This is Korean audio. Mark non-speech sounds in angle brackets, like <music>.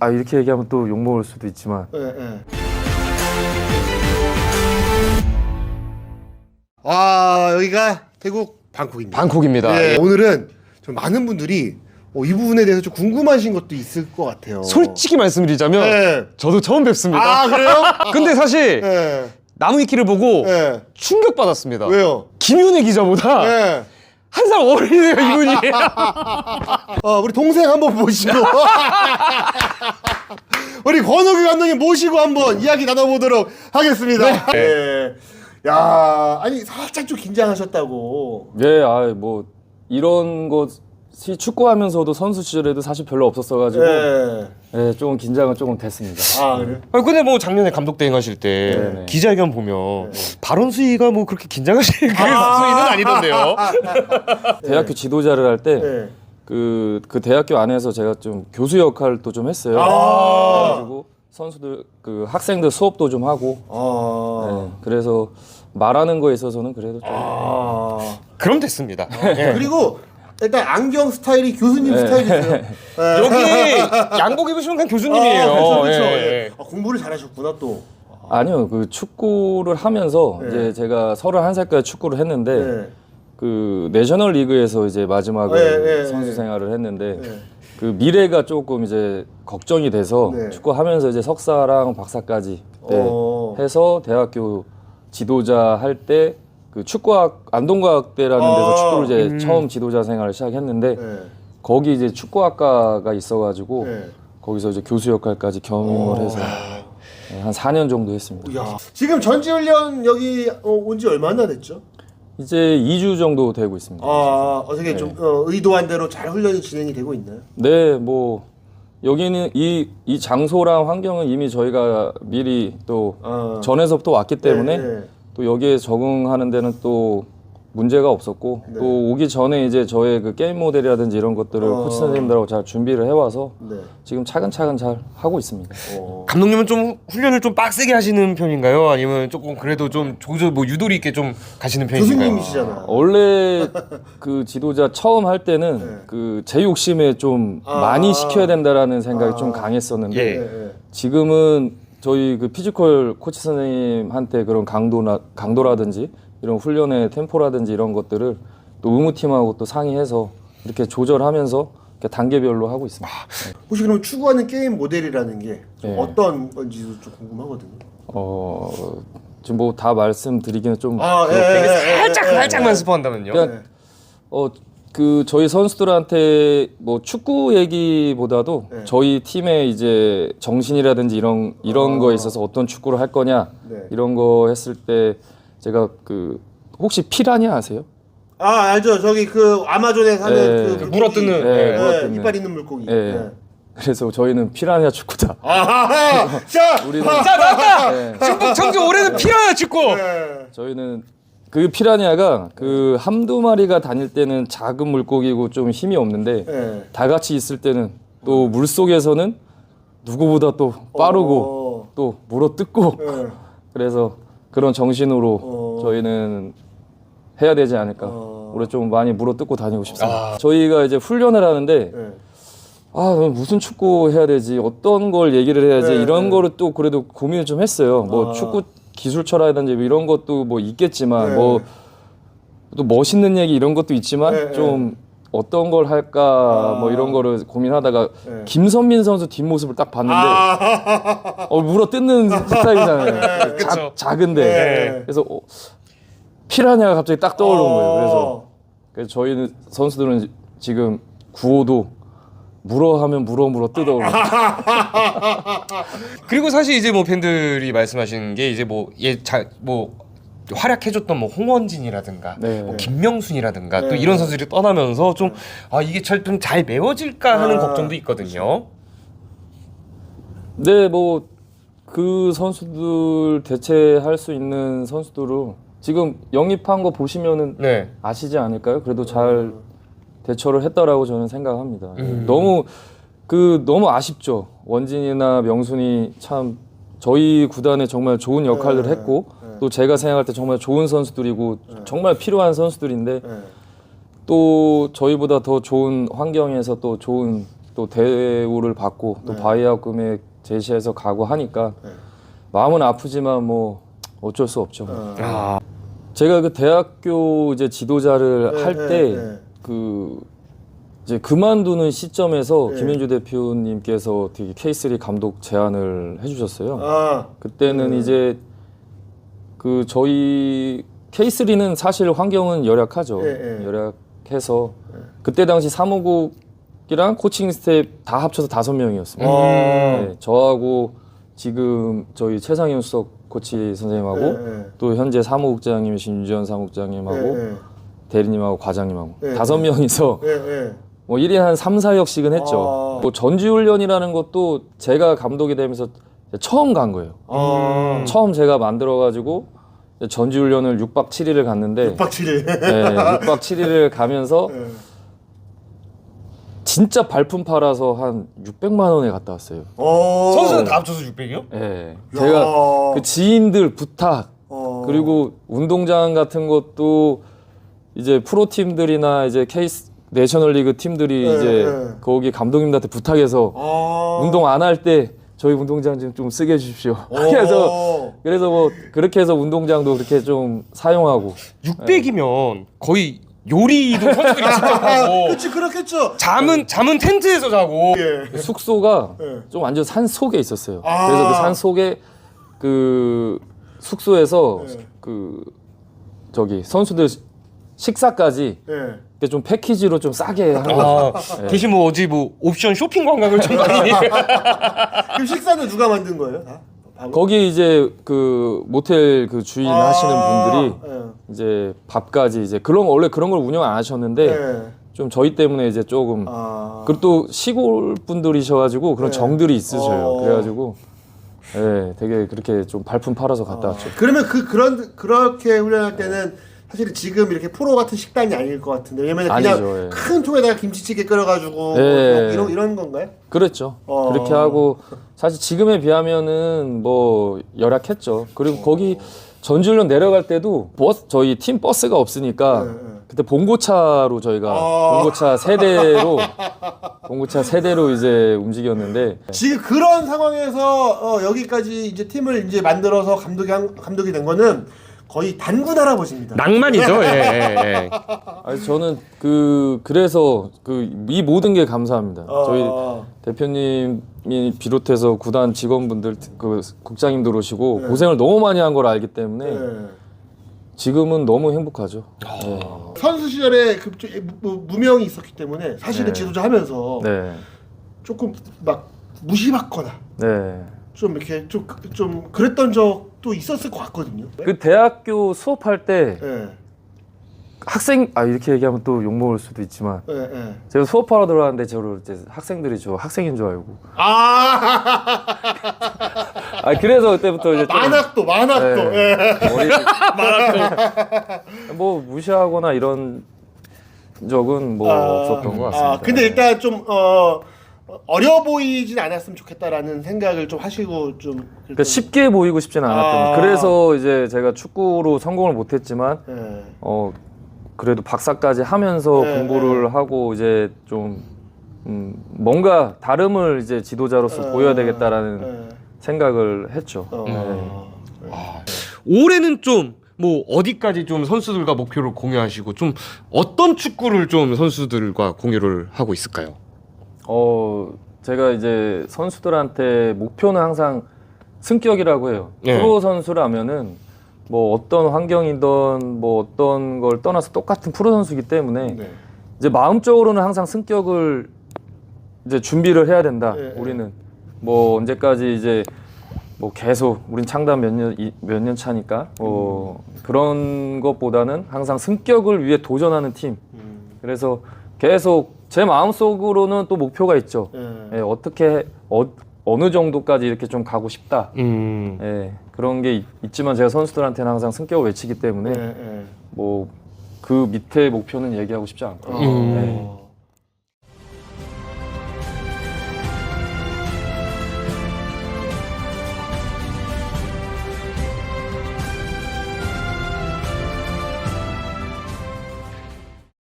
아 이렇게 얘기하면 또 욕 먹을 수도 있지만 예, 예. 아 여기가 태국 방콕입니다. 방콕입니다. 예, 예. 오늘은 좀 많은 분들이 어, 이 부분에 대해서 좀 궁금하신 것도 있을 것 같아요. 솔직히 말씀드리자면 예. 저도 처음 뵙습니다. 아 그래요? <laughs> 근데 사실 예. 나무위키를 보고 예. 충격받았습니다. 왜요? 김윤혜 기자보다 예. 한 살 어리네요 <laughs> 이분이. 어, 우리 동생 한번 모시고 우리 권호규 감독님 모시고 한번 이야기 나눠보도록 하겠습니다. 예. 야, 아니 살짝 좀 긴장하셨다고. 예, 아뭐 이런 것 이 축구하면서도 선수 시절에도 사실 별로 없었어가지고 예. 예, 조금 긴장은 조금 됐습니다. 아 그래? 아 근데 뭐 작년에 감독 대행 하실 때 네네. 기자회견 보면 발언 수위가 뭐 그렇게 긴장하실 그 수위는 아니던데요. <laughs> 대학교 지도자를 할때 예. 그, 그 대학교 안에서 제가 좀 교수 역할도 좀 했어요. 아. 그래가지고 선수들 그 학생들 수업도 좀 하고 아. 예, 그래서 말하는 거에 있어서는 그래도 좀 아. 그럼 됐습니다. 예. 그리고 일단 안경 스타일이 교수님 네. 스타일이세요. 예. <laughs> 여기 양복 입으시면 그냥 교수님이에요. 아, 그렇죠, 그렇죠. 예, 예. 예. 아, 공부를 잘하셨구나 또. 아니요 그 축구를 하면서 네. 이제 제가 31살까지 축구를 했는데 예. 그 내셔널 리그에서 이제 마지막으로 네, 네, 선수 네. 생활을 했는데 네. 그 미래가 조금 이제 걱정이 돼서 네. 축구하면서 이제 석사랑 박사까지 네, 어. 해서 대학교 지도자 할 때 그 축구학 안동과학대라는 데서 아, 축구를 이제 처음 지도자 생활을 시작했는데 예. 거기 이제 축구학과가 있어가지고 예. 거기서 이제 교수 역할까지 경험을 해서 네, 한 4년 정도 했습니다. 야. 지금 전지훈련 여기 어, 온지 얼마나 됐죠? 이제 2주 정도 되고 있습니다. 아, 어떻게 네. 좀 어, 의도한 대로 잘 훈련이 진행이 되고 있나요? 네, 뭐 여기는 이, 이 장소랑 환경은 이미 저희가 미리 또 아. 전에서부터 왔기 때문에 네, 네. 또 여기에 적응하는 데는 또 문제가 없었고 네. 또 오기 전에 이제 저의 그 게임 모델이라든지 이런 것들을 어. 코치 선생님들하고 잘 준비를 해와서 네. 지금 차근차근 잘 하고 있습니다. 어. 감독님은 좀 훈련을 좀 빡세게 하시는 편인가요? 아니면 조금 그래도 좀 조절 뭐 유도리 있게 좀 가시는 편인가요? 교수님이시잖아. 원래 <laughs> 그 지도자 처음 할 때는 네. 그 제 욕심에 좀 아. 많이 시켜야 된다라는 생각이 아. 좀 강했었는데 예. 네, 네. 지금은 저희 그 피지컬 코치 선생님한테 그런 강도나 강도라든지 이런 훈련의 템포라든지 이런 것들을 또 의무팀하고 또 상의해서 이렇게 조절하면서 이렇게 단계별로 하고 있습니다. 혹시 그럼 추구하는 게임 모델이라는 게좀 네. 어떤 건지도 좀 궁금하거든요. 어 지금 뭐 다 말씀드리기는 좀 아, 예, 예, 예, 살짝 예, 예. 살짝만 스포한다면요. 그러니까 어 그 저희 선수들한테 뭐 축구 얘기보다도 네. 저희 팀의 이제 정신이라든지 이런 이런 아. 거에 있어서 어떤 축구를 할 거냐 네. 이런 거 했을 때 제가 그 혹시 피라냐 아세요? 아 알죠. 저기 그 아마존에 사는 예. 그 물고기. 물어뜯는, 예, 예, 물어뜯는. 이빨 있는 물고기. 예. 예. 그래서 저희는 피라냐 축구다. 아하하. 자, <laughs> 우리는 자 나왔다. 네. 중국 청주 올해는 피라냐 축구. 예. 저희는 그 피라냐가 그 한두 마리가 다닐 때는 작은 물고기고 좀 힘이 없는데 예. 다 같이 있을 때는 또 물 속에서는 누구보다 또 빠르고 어. 또 물어 뜯고 예. <laughs> 그래서 그런 정신으로 어. 저희는 해야 되지 않을까. 어. 올해 좀 많이 물어 뜯고 다니고 싶습니다. 저희가 이제 훈련을 하는데 예. 아 무슨 축구 해야 되지 어떤 걸 얘기를 해야지 네, 이런 네. 거를 또 그래도 고민을 좀 했어요. 뭐 아. 축구 기술처라든지 뭐 이런 것도 뭐 있겠지만 네. 뭐또 멋있는 얘기 이런 것도 있지만 네, 좀 어떤 걸 할까 아. 뭐 이런 거를 고민하다가 네. 김선민 선수 뒷모습을 딱 봤는데 아. 어 물어 뜯는 <laughs> 스타일이잖아요. 그쵸. 작, 작은데 네. 그래서 어, 피라냐가 갑자기 딱 떠오른 거예요. 그래서 어. 그래서 저희는 선수들은 지금 구호도 물어 하면 물어 물어 뜯어. <laughs> 그리고 사실 이제 뭐 팬들이 말씀하시는 게 이제 뭐예자뭐 활약해줬던 뭐 홍원진이라든가 네. 뭐 김명순이라든가 또 네. 이런 선수들이 떠나면서 좀 아 이게 좀잘 메워질까 하는 아. 걱정도 있거든요. 네, 뭐 그 선수들 대체할 수 있는 선수들을 지금 영입한 거 보시면은 네. 아시지 않을까요? 그래도 잘 대처를 했다라고 저는 생각합니다. 음. 너무 그 너무 아쉽죠. 원진이나 명순이 참 저희 구단에 정말 좋은 역할을 네, 했고 네. 또 제가 생각할 때 정말 좋은 선수들이고 정말 필요한 선수들인데 예. 또 저희보다 더 좋은 환경에서 또 좋은 또 대우를 받고 또 네. 바이아웃 금액 제시해서 가고 하니까 네. 마음은 아프지만 뭐 어쩔 수 없죠. 어. 아, 제가 그 대학교 이제 지도자를 네, 할 네, 때 네. 그 이제 그만두는 시점에서 네. 김현주 대표님께서 되게 K3 감독 제안을 해주셨어요. 아, 그때는 네. 이제 그 저희 K3는 사실 환경은 열악하죠. 네, 네. 열악해서 그때 당시 사무국이랑 코칭 스텝 다 합쳐서 다섯 명이었습니다. 어. 네, 저하고 지금 저희 최상현 수석 코치 선생님하고 네, 네. 또 현재 사무국장님이신 유지현 사무국장님하고 네, 대리님하고 과장님하고 네, 다섯 명이서 네, 네. 뭐 1인 한 3, 4역씩은 했죠. 아. 뭐 전지훈련이라는 것도 제가 감독이 되면서 처음 간 거예요. 아, 처음 제가 만들어가지고 전지훈련을 6박 7일을 갔는데 6박 7일. 네, 6박 7일을 가면서 네. 진짜 발품 팔아서 한 600만 원에 갔다 왔어요. 어. 선수는 다 합쳐서 600이요? 예. 야. 제가 그 지인들 부탁 어. 그리고 운동장 같은 것도 이제 프로 팀들이나 이제 케이스 내셔널리그 팀들이 네, 이제 네. 거기 감독님들한테 부탁해서 아. 운동 안 할 때 저희 운동장 좀, 좀 쓰게 해주십시오. <laughs> 어. 그래서 그래서 뭐 그렇게 해서 운동장도 그렇게 좀 사용하고 600이면 거의 요리도 <laughs> 선수들이 직접 아, 하고 그치 그렇겠죠. 잠은 잠은 텐트에서 자고 예. 숙소가 네. 좀 완전 산 속에 있었어요. 아. 그래서 그 산 속에 그 숙소에서 네. 그 저기 선수들 식사까지 예. 이렇게 좀 패키지로 좀 싸게 하는 거죠. 아, 대신 뭐 어디 뭐 옵션 쇼핑 관광을 좀 많이 <laughs> 그럼 식사는 누가 만든 거예요? 다? 밥은? 거기 이제 그 모텔 그 주인 아, 하시는 분들이 예. 이제 밥까지 이제 그런 원래 그런 걸 운영 안 하셨는데 예. 좀 저희 때문에 이제 조금 아. 그리고 또 시골 분들이셔가지고 그런 네. 정들이 있으셔요. 어. 그래가지고 예, 되게 그렇게 좀 발품 팔아서 갔다 왔죠. 그러면 그 그런 그렇게 훈련할 때는 사실 지금 이렇게 프로 같은 식단이 아닐 것 같은데 왜냐면 그냥 아니죠, 예. 큰 통에다가 김치찌개 끓여가지고 예. 뭐 이런 이런 건가요? 그랬죠. 어. 그렇게 하고 사실 지금에 비하면은 뭐 열악했죠. 그리고 거기 전주훈련 내려갈 때도 버스 저희 팀 버스가 없으니까 네, 네. 그때 봉고차로 저희가 아. 봉고차 세대로 봉고차 세대로 이제 움직였는데 지금 그런 상황에서 어, 여기까지 이제 팀을 이제 만들어서 감독이 한, 감독이 된 거는 거의 단군 할아버지입니다. 낭만이죠. <laughs> 예, 예, 예. 아니 저는 그 그래서 그 이 모든 게 감사합니다. 어. 저희 대표님이 비롯해서 구단 직원분들 그 국장님들 오시고 네. 고생을 너무 많이 한 걸 알기 때문에 네. 지금은 너무 행복하죠. 네. 선수 시절에 그좀 무- 무명이 있었기 때문에 사실은 네. 지도자 하면서 네. 조금 막 무시받거나 네. 좀 이렇게 좀, 좀 그랬던 적 도 있었을 것 같거든요. 그 대학교 수업할 때 네. 학생 아 이렇게 얘기하면 또 욕 먹을 수도 있지만 네, 네. 제가 수업하러 들어왔는데 저를 이제 학생들이 저 학생인 줄 알고 아 <laughs> 아 그래서 그때부터 이제 좀 만학도 만학도. 네. 예. 머리 <laughs> 뭐 무시하거나 이런 적은 뭐 없었던 것 같습니다. 아, 근데 일단 좀 어, 어려 보이진 않았으면 좋겠다라는 생각을 좀 하시고 좀 그러니까 쉽게 보이고 싶지는 않았던. 아. 그래서 이제 제가 축구로 성공을 못했지만 예. 어 그래도 박사까지 하면서 네, 공부를 하고 이제 좀 음, 뭔가 다름을 이제 지도자로서 어, 보여야 되겠다라는 예. 생각을 했죠. 어. 네. 올해는 좀 뭐 어디까지 좀 선수들과 목표를 공유하시고 좀 어떤 축구를 좀 선수들과 공유를 하고 있을까요? 어 제가 이제 선수들한테 목표는 항상 승격이라고 해요. 네. 프로 선수라면은 뭐 어떤 환경이든 뭐 어떤 걸 떠나서 똑같은 프로 선수이기 때문에 네. 이제 마음적으로는 항상 승격을 이제 준비를 해야 된다. 네, 우리는 뭐 언제까지 이제 뭐 계속 우린 창단 몇년몇 년 차니까 뭐 그런 것보다는 항상 승격을 위해 도전하는 팀. 음. 그래서 계속 제 마음속으로는 또 목표가 있죠. 예. 예, 어떻게 어, 어느 정도까지 이렇게 좀 가고 싶다. 음. 예, 그런 게 있, 있지만 제가 선수들한테는 항상 승격을 외치기 때문에 예, 예. 뭐 그 밑에 목표는 얘기하고 싶지 않고. 어. 음.